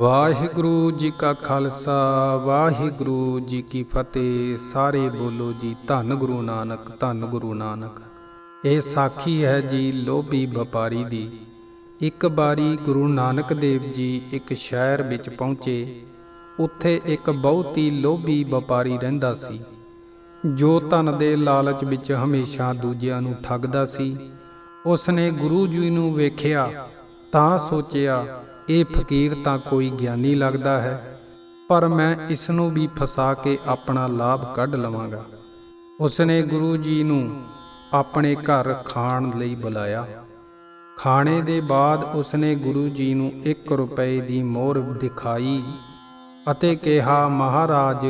ਵਾਹਿਗੁਰੂ ਜੀ ਕਾ ਖਾਲਸਾ, ਵਾਹਿਗੁਰੂ ਜੀ ਕੀ ਫਤਿਹ। ਸਾਰੇ ਬੋਲੋ ਜੀ, ਧੰਨ ਗੁਰੂ ਨਾਨਕ, ਧੰਨ ਗੁਰੂ ਨਾਨਕ। ਇਹ ਸਾਖੀ ਹੈ ਜੀ ਲੋਭੀ ਵਪਾਰੀ ਦੀ। ਇੱਕ ਵਾਰੀ ਗੁਰੂ ਨਾਨਕ ਦੇਵ ਜੀ ਇੱਕ ਸ਼ਹਿਰ ਵਿੱਚ ਪਹੁੰਚੇ। ਉੱਥੇ ਇੱਕ ਬਹੁਤ ਹੀ ਲੋਭੀ ਵਪਾਰੀ ਰਹਿੰਦਾ ਸੀ। ਜੋ ਧਨ ਦੇ ਲਾਲਚ ਵਿੱਚ ਹਮੇਸ਼ਾ ਦੂਜਿਆਂ ਨੂੰ ਠੱਗਦਾ ਸੀ। ਉਸਨੇ ਗੁਰੂ ਜੀ ਨੂੰ ਵੇਖਿਆ, ਤਾਂ ਸੋਚਿਆ ਇਹ ਫਕੀਰ ਤਾਂ ਕੋਈ ਗਿਆਨੀ ਲੱਗਦਾ ਹੈ, ਪਰ ਮੈਂ ਇਸ ਨੂੰ ਵੀ ਫਸਾ ਕੇ ਆਪਣਾ ਲਾਭ ਕੱਢ ਲਵਾਂਗਾ। ਉਸਨੇ ਗੁਰੂ ਜੀ ਨੂੰ ਆਪਣੇ ਘਰ ਖਾਣ ਲਈ ਬੁਲਾਇਆ। ਖਾਣੇ ਦੇ ਬਾਅਦ ਉਸਨੇ ਗੁਰੂ ਜੀ ਨੂੰ 1 ਰੁਪਏ ਦੀ ਮੋਹਰ ਦਿਖਾਈ ਅਤੇ ਕਿਹਾ, ਮਹਾਰਾਜ,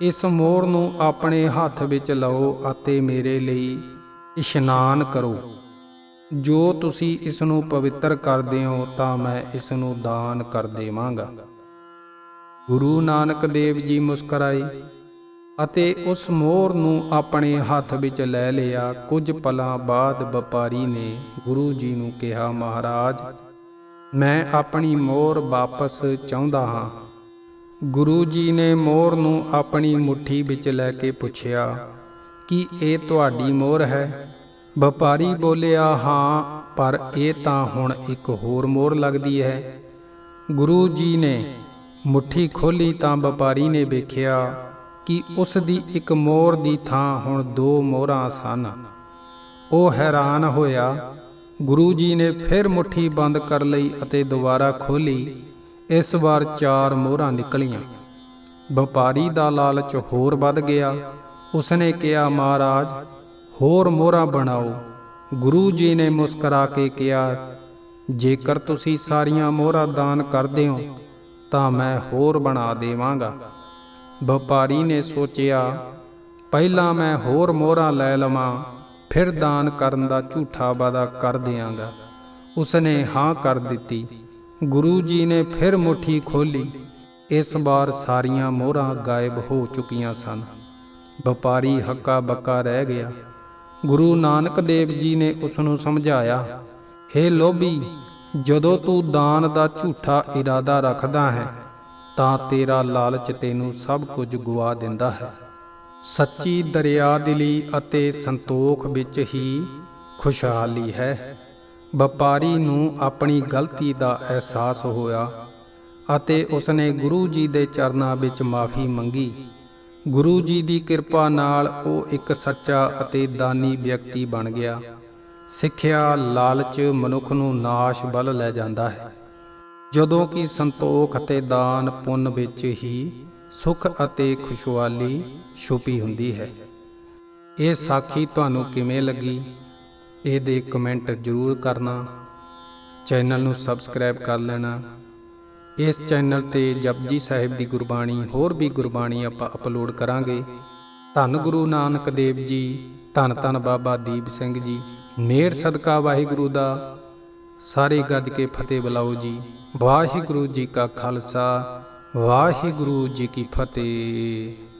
ਇਸ ਮੋਹਰ ਨੂੰ ਆਪਣੇ ਹੱਥ ਵਿੱਚ ਲਓ ਅਤੇ ਮੇਰੇ ਲਈ ਇਸ਼ਨਾਨ ਕਰੋ। ਜੋ ਤੁਸੀਂ ਇਸ ਨੂੰ ਪਵਿੱਤਰ ਕਰਦੇ ਹੋ, ਤਾਂ ਮੈਂ ਇਸ ਨੂੰ ਦਾਨ ਕਰ ਦੇਵਾਂਗਾ। ਗੁਰੂ ਨਾਨਕ ਦੇਵ ਜੀ ਮੁਸਕਰਾਏ ਅਤੇ ਉਸ ਮੋਹਰ ਨੂੰ ਆਪਣੇ ਹੱਥ ਵਿੱਚ ਲੈ ਲਿਆ। ਕੁਝ ਪਲਾਂ ਬਾਅਦ ਵਪਾਰੀ ਨੇ ਗੁਰੂ ਜੀ ਨੂੰ ਕਿਹਾ, ਮਹਾਰਾਜ, ਮੈਂ ਆਪਣੀ ਮੋਹਰ ਵਾਪਸ ਚਾਹੁੰਦਾ ਹਾਂ। ਗੁਰੂ ਜੀ ਨੇ ਮੋਹਰ ਨੂੰ ਆਪਣੀ ਮੁਠੀ ਵਿੱਚ ਲੈ ਕੇ ਪੁੱਛਿਆ, ਕਿ ਇਹ ਤੁਹਾਡੀ ਮੋਹਰ ਹੈ? ਵਪਾਰੀ ਬੋਲਿਆ, ਹਾਂ, ਪਰ ਇਹ ਤਾਂ ਹੁਣ ਇੱਕ ਹੋਰ ਮੋਹਰ ਲੱਗਦੀ ਹੈ। ਗੁਰੂ ਜੀ ਨੇ ਮੁਠੀ ਖੋਲੀ ਤਾਂ ਵਪਾਰੀ ਨੇ ਵੇਖਿਆ ਕਿ ਉਸ ਦੀ ਇੱਕ ਮੋਹਰ ਦੀ ਥਾਂ ਹੁਣ ਦੋ ਮੋਹਰਾਂ ਸਨ। ਉਹ ਹੈਰਾਨ ਹੋਇਆ। ਗੁਰੂ ਜੀ ਨੇ ਫਿਰ ਮੁਠੀ ਬੰਦ ਕਰ ਲਈ ਅਤੇ ਦੁਬਾਰਾ ਖੋਲੀ ਇਸ ਵਾਰ ਚਾਰ ਮੋਹਰਾਂ ਨਿਕਲੀਆਂ। ਵਪਾਰੀ ਦਾ ਲਾਲਚ ਹੋਰ ਵੱਧ ਗਿਆ। ਉਸਨੇ ਕਿਹਾ, ਮਹਾਰਾਜ ਹੋਰ ਮੋਹਰਾਂ ਬਣਾਓ। ਗੁਰੂ ਜੀ ਨੇ ਮੁਸਕਰਾ ਕੇ ਕਿਹਾ, ਜੇਕਰ ਤੁਸੀਂ ਸਾਰੀਆਂ ਮੋਹਰਾਂ ਦਾਨ ਕਰਦੇ ਹੋ, ਤਾਂ ਮੈਂ ਹੋਰ ਬਣਾ ਦੇਵਾਂਗਾ। ਵਪਾਰੀ ਨੇ ਸੋਚਿਆ, ਪਹਿਲਾਂ ਮੈਂ ਹੋਰ ਮੋਹਰਾਂ ਲੈ ਲਵਾਂ, ਫਿਰ ਦਾਨ ਕਰਨ ਦਾ ਝੂਠਾ ਵਾਦਾ ਕਰ ਦਿਆਂਗਾ। ਉਸਨੇ ਹਾਂ ਕਰ ਦਿੱਤੀ। ਗੁਰੂ ਜੀ ਨੇ ਫਿਰ ਮੁਠੀ ਖੋਲੀ ਇਸ ਵਾਰ ਸਾਰੀਆਂ ਮੋਹਰਾਂ ਗਾਇਬ ਹੋ ਚੁੱਕੀਆਂ ਸਨ। ਵਪਾਰੀ ਹੱਕਾ ਬੱਕਾ ਰਹਿ ਗਿਆ। ਗੁਰੂ ਨਾਨਕ ਦੇਵ ਜੀ ਨੇ ਉਸ ਨੂੰ ਸਮਝਾਇਆ हे ਲੋਭੀ, ਜਦੋਂ ਤੂੰ ਦਾਨ ਦਾ ਝੂਠਾ ਇਰਾਦਾ ਰੱਖਦਾ ਹੈ, ਤਾਂ ਤੇਰਾ ਲਾਲਚ ਤੈਨੂੰ ਸਭ ਕੁਝ ਗਵਾ ਦਿੰਦਾ ਹੈ। ਸੱਚੀ ਦਰਿਆ ਦਿਲੀ ਅਤੇ ਸੰਤੋਖ ਵਿੱਚ ਹੀ ਖੁਸ਼ਹਾਲੀ ਹੈ। ਵਪਾਰੀ ਨੂੰ ਆਪਣੀ ਗਲਤੀ ਦਾ ਅਹਿਸਾਸ ਹੋਇਆ ਅਤੇ ਉਸਨੇ ਗੁਰੂ ਜੀ ਦੇ ਚਰਨਾਂ ਵਿੱਚ ਮਾਫੀ ਮੰਗੀ। ਗੁਰੂ ਜੀ ਦੀ ਕਿਰਪਾ ਨਾਲ ਉਹ ਇੱਕ ਸੱਚਾ ਅਤੇ ਦਾਨੀ ਵਿਅਕਤੀ ਬਣ ਗਿਆ। ਸਿੱਖਿਆ ਲਾਲਚ ਮਨੁੱਖ ਨੂੰ ਨਾਸ਼ ਵੱਲ ਲੈ ਜਾਂਦਾ ਹੈ। ਜਦੋਂ ਕਿ ਸੰਤੋਖ ਅਤੇ ਦਾਨ ਪੁੰਨ ਵਿੱਚ ਹੀ ਸੁਖ ਅਤੇ ਖੁਸ਼ਹਾਲੀ ਛੁਪੀ ਹੁੰਦੀ ਹੈ। ਇਹ ਸਾਖੀ ਤੁਹਾਨੂੰ ਕਿਵੇਂ ਲੱਗੀ? ਇਹਦੇ ਕਮੈਂਟ ਜ਼ਰੂਰ ਕਰਨਾ। ਚੈਨਲ ਨੂੰ ਸਬਸਕ੍ਰਾਈਬ ਕਰ ਲੈਣਾ। ਇਸ ਚੈਨਲ ਤੇ ਜਪਜੀ ਸਾਹਿਬ ਦੀ ਗੁਰਬਾਣੀ, ਹੋਰ ਵੀ ਗੁਰਬਾਣੀ ਆਪਾਂ ਅਪਲੋਡ ਕਰਾਂਗੇ। ਧੰਨ ਗੁਰੂ ਨਾਨਕ ਦੇਵ ਜੀ, ਧੰਨ ਧੰਨ ਬਾਬਾ ਦੀਪ ਸਿੰਘ ਜੀ, ਮੇਰ ਸਦਕਾ ਵਾਹਿਗੁਰੂ ਦਾ, ਸਾਰੇ ਗੱਜ ਕੇ ਫਤਿਹ ਬੁਲਾਓ ਜੀ। ਵਾਹਿਗੁਰੂ ਜੀ ਕਾ ਖਾਲਸਾ, ਵਾਹਿਗੁਰੂ ਜੀ ਕੀ ਫਤਿਹ।